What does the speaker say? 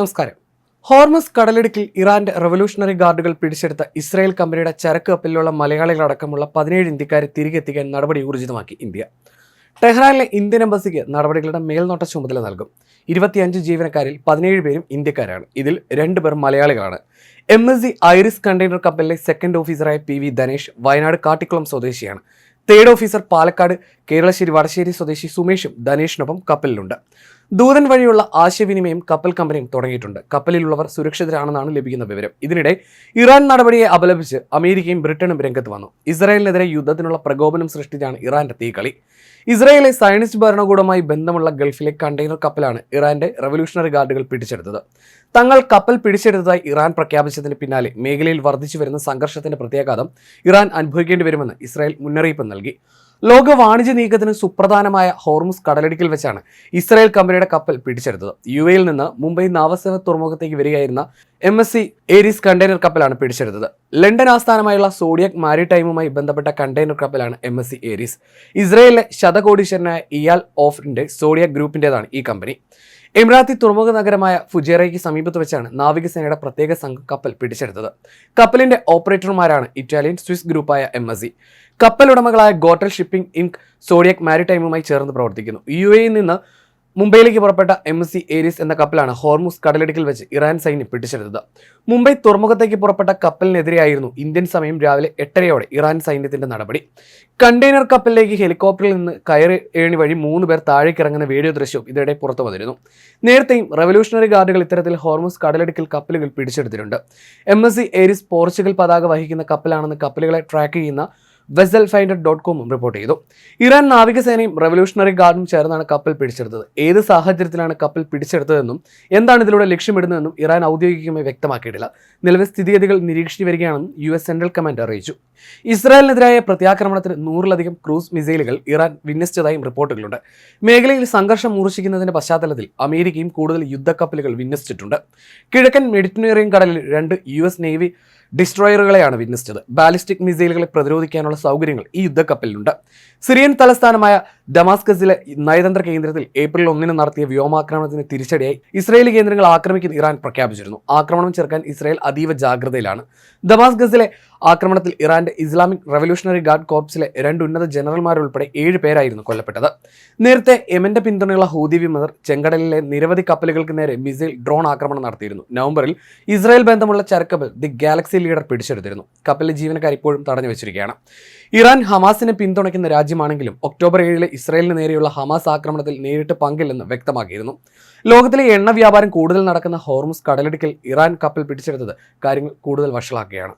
നമസ്കാരം. ഹോർമസ് കടലിടുക്കിൽ ഇറാന്റെ റവല്യൂഷണറി ഗാർഡുകൾ പിടിച്ചെടുത്ത ഇസ്രായേൽ കമ്പനിയുടെ ചരക്ക് കപ്പലിലുള്ള മലയാളികളടക്കമുള്ള പതിനേഴ് ഇന്ത്യക്കാരെ തിരികെ എത്തിക്കാൻ നടപടി ഊർജിതമാക്കി ഇന്ത്യ. ടെഹ്റാനിലെ ഇന്ത്യൻ എംബസിക്ക് നടപടികളുടെ മേൽനോട്ട ചുമതല നൽകും. ഇരുപത്തിയഞ്ച് ജീവനക്കാരിൽ പതിനേഴ് പേരും ഇന്ത്യക്കാരാണ്. ഇതിൽ രണ്ടുപേർ മലയാളികളാണ്. M S C Aries container കപ്പലിലെ സെക്കൻഡ് ഓഫീസറായ പി വി ധനേഷ് വയനാട് കാട്ടിക്കുളം സ്വദേശിയാണ്. തേർഡ് ഓഫീസർ പാലക്കാട് കേരളശ്ശേരി വടശ്ശേരി സ്വദേശി സുമേഷും ധനേഷിനൊപ്പം കപ്പലിലുണ്ട്. ദൂതൻ വഴിയുള്ള ആശയവിനിമയം കപ്പൽ കമ്പനിയും തുടങ്ങിയിട്ടുണ്ട്. കപ്പലിലുള്ളവർ സുരക്ഷിതരാണെന്നാണ് ലഭിക്കുന്ന വിവരം. ഇതിനിടെ ഇറാൻ നടപടിയെ അപലപിച്ച് അമേരിക്കയും ബ്രിട്ടനും രംഗത്ത് വന്നു. ഇസ്രായേലിനെതിരെ യുദ്ധത്തിനുള്ള പ്രകോപനം സൃഷ്ടിച്ചാണ് ഇറാന്റെ തീകളി ഇസ്രായേലെ സയനിസ്റ്റ് ഭരണകൂടമായി ബന്ധമുള്ള ഗൾഫിലെ കണ്ടെയ്നർ കപ്പലാണ് ഇറാന്റെ റവല്യൂഷണറി ഗാർഡുകൾ പിടിച്ചെടുത്തത്. തങ്ങൾ കപ്പൽ പിടിച്ചെടുത്തതായി ഇറാൻ പ്രഖ്യാപിച്ചതിന് പിന്നാലെ മേഖലയിൽ വർദ്ധിച്ചു വരുന്ന സംഘർഷത്തിന്റെ പ്രത്യാഘാതം ഇറാൻ അനുഭവിക്കേണ്ടി വരുമെന്ന് ഇസ്രായേൽ മുന്നറിയിപ്പ് നൽകി. ലോക വാണിജ്യ നീക്കത്തിന് സുപ്രധാനമായ ഹോർമുസ് കടലിടുക്കിൽ വെച്ചാണ് ഇസ്രായേൽ കമ്പനിയുടെ കപ്പൽ പിടിച്ചെടുത്തത്. യു എയിൽ നിന്ന് മുംബൈ നാവസേന തുറമുഖത്തേക്ക് വരികയായിരുന്ന M S C Aries container കപ്പലാണ് പിടിച്ചെടുത്തത്. ലണ്ടൻ ആസ്ഥാനമായുള്ള സോഡിയക് മാരിടൈമുമായി ബന്ധപ്പെട്ട കണ്ടെയ്നർ കപ്പലാണ് എം എസ് സി ഏരീസ്. ഇസ്രായേലിലെ ശതകോടീശ്വരനായ ഇയാൽ ഓഫറിന്റെ സോഡിയക് ഗ്രൂപ്പിന്റേതാണ് ഈ കമ്പനി. എമിറാത്തി തുറമുഖ നഗരമായ ഫുജേറയ്ക്ക് സമീപത്ത് വെച്ചാണ് നാവികസേനയുടെ പ്രത്യേക സംഘം കപ്പൽ പിടിച്ചെടുത്തത്. കപ്പലിന്റെ ഓപ്പറേറ്റർമാരാണ് ഇറ്റാലിയൻ സ്വിസ് ഗ്രൂപ്പായ എം എസ് സി. കപ്പൽ ഉടമകളായ ഗോട്ടൽ ഷിപ്പിംഗ് ഇൻക് സോഡിയക് മാരിടൈമുമായി ചേർന്ന് പ്രവർത്തിക്കുന്നു. യു എയിൽ നിന്ന് മുംബൈയിലേക്ക് പുറപ്പെട്ട എം സി ഏരീസ് എന്ന കപ്പലാണ് ഹോർമുസ് കടലിടുക്കിൽ വെച്ച് ഇറാൻ സൈന്യം പിടിച്ചെടുത്തത്. മുംബൈ തുറമുഖത്തേക്ക് പുറപ്പെട്ട കപ്പലിനെതിരെയായിരുന്നു ഇന്ത്യൻ സമയം രാവിലെ എട്ടരയോടെ ഇറാൻ സൈന്യത്തിന്റെ നടപടി. കണ്ടെയ്നർ കപ്പലിലേക്ക് ഹെലികോപ്റ്ററിൽ നിന്ന് കയറി ഏണി വഴി മൂന്ന് പേർ താഴേക്ക് ഇറങ്ങുന്ന വീഡിയോ ദൃശ്യവും ഇതിനിടെ പുറത്തു വന്നിരുന്നു. നേരത്തെയും റവല്യൂഷണറി ഗാർഡുകൾ ഇത്തരത്തിൽ ഹോർമുസ് കടലിടുക്കിൽ കപ്പലുകൾ പിടിച്ചെടുത്തിട്ടുണ്ട്. M S C Aries Portugal പതാക വഹിക്കുന്ന കപ്പലാണെന്ന് കപ്പലുകളെ ട്രാക്ക് ചെയ്യുന്ന വെസൽ ഫൈൻഡർ ഡോട്ട് കോമും റിപ്പോർട്ട് ചെയ്തു. ഇറാൻ നാവികസേനയും റവല്യൂഷണറി ഗാർഡും ചേർന്നാണ് കപ്പൽ പിടിച്ചെടുത്തത്. ഏത് സാഹചര്യത്തിലാണ് കപ്പൽ പിടിച്ചെടുത്തതെന്നും എന്താണ് ഇതിലൂടെ ലക്ഷ്യമിടുന്നതെന്നും ഇറാൻ ഔദ്യോഗികമായി വ്യക്തമാക്കിയിട്ടില്ല. നിലവിൽ സ്ഥിതിഗതികൾ നിരീക്ഷിച്ചു വരികയാണെന്നും യു എസ് സെൻട്രൽ കമാൻഡ് അറിയിച്ചു. ഇസ്രായേലിനെതിരായ പ്രത്യാക്രമണത്തിന് നൂറിലധികം ക്രൂസ് മിസൈലുകൾ ഇറാൻ വിന്യസിച്ചതായും റിപ്പോർട്ടുകളുണ്ട്. മേഖലയിൽ സംഘർഷം മൂർച്ഛിക്കുന്നതിന്റെ പശ്ചാത്തലത്തിൽ അമേരിക്കയും കൂടുതൽ യുദ്ധക്കപ്പലുകൾ വിന്യസിച്ചിട്ടുണ്ട്. കിഴക്കൻ മെഡിറ്ററേനിയൻ കടലിൽ രണ്ട് യു എസ് നേവി ഡിസ്ട്രോയറുകളെയാണ് വിന്യസിച്ചത്. ബാലിസ്റ്റിക് മിസൈലുകളെ പ്രതിരോധിക്കാനുള്ള സൗകര്യങ്ങൾ ഈ യുദ്ധക്കപ്പലിലുണ്ട്. സിറിയൻ തലസ്ഥാനമായ ഡമാസ്കസിലെ നയതന്ത്ര കേന്ദ്രത്തിൽ ഏപ്രിൽ ഒന്നിന് നടത്തിയ വ്യോമാക്രമണത്തിന് തിരിച്ചടിയായി ഇസ്രയേലി കേന്ദ്രങ്ങൾ ആക്രമിക്കുന്ന ഇറാൻ പ്രഖ്യാപിച്ചിരുന്നു. ആക്രമണം ചെറുക്കാൻ ഇസ്രായേൽ അതീവ ജാഗ്രതയിലാണ്. ദമാസ്കസിലെ ആക്രമണത്തിൽ ഇറാന്റെ ഇസ്ലാമിക് റവല്യൂഷണറി ഗാർഡ് കോർപ്സിലെ രണ്ട് ഉന്നത ജനറൽമാരുൾപ്പെടെ ഏഴ് പേരായിരുന്നു കൊല്ലപ്പെട്ടത്. നേരത്തെ യമന്റെ പിന്തുണയുള്ള ഹൂതി വിമതർ ചെങ്കടലിലെ നിരവധി കപ്പലുകൾക്ക് നേരെ മിസൈൽ ഡ്രോൺ ആക്രമണം നടത്തിയിരുന്നു. നവംബറിൽ ഇസ്രായേൽ ബന്ധമുള്ള ചരക്കപ്പൽ ദി ഗാലക്സി ലീഡർ പിടിച്ചെടുത്തിരുന്നു. കപ്പലിലെ ജീവനക്കാർ ഇപ്പോഴും തടഞ്ഞു വെച്ചിരിക്കുകയാണ് ഇറാൻ ഹമാസിനെ പിന്തുണയ്ക്കുന്ന രാജ്യമാണെങ്കിലും ഒക്ടോബർ ഏഴിലെ ഇസ്രായേലിന് നേരെയുള്ള ഹമാസ് ആക്രമണത്തിൽ നേരിട്ട് പങ്കില്ലെന്ന് വ്യക്തമാക്കിയിരുന്നു. ലോകത്തിലെ എണ്ണ വ്യാപാരം കൂടുതൽ നടക്കുന്ന ഹോർമുസ് കടലിടുക്കിൽ ഇറാൻ കപ്പൽ പിടിച്ചെടുത്തത് കാര്യങ്ങൾ കൂടുതൽ വഷളാക്കുകയാണ്.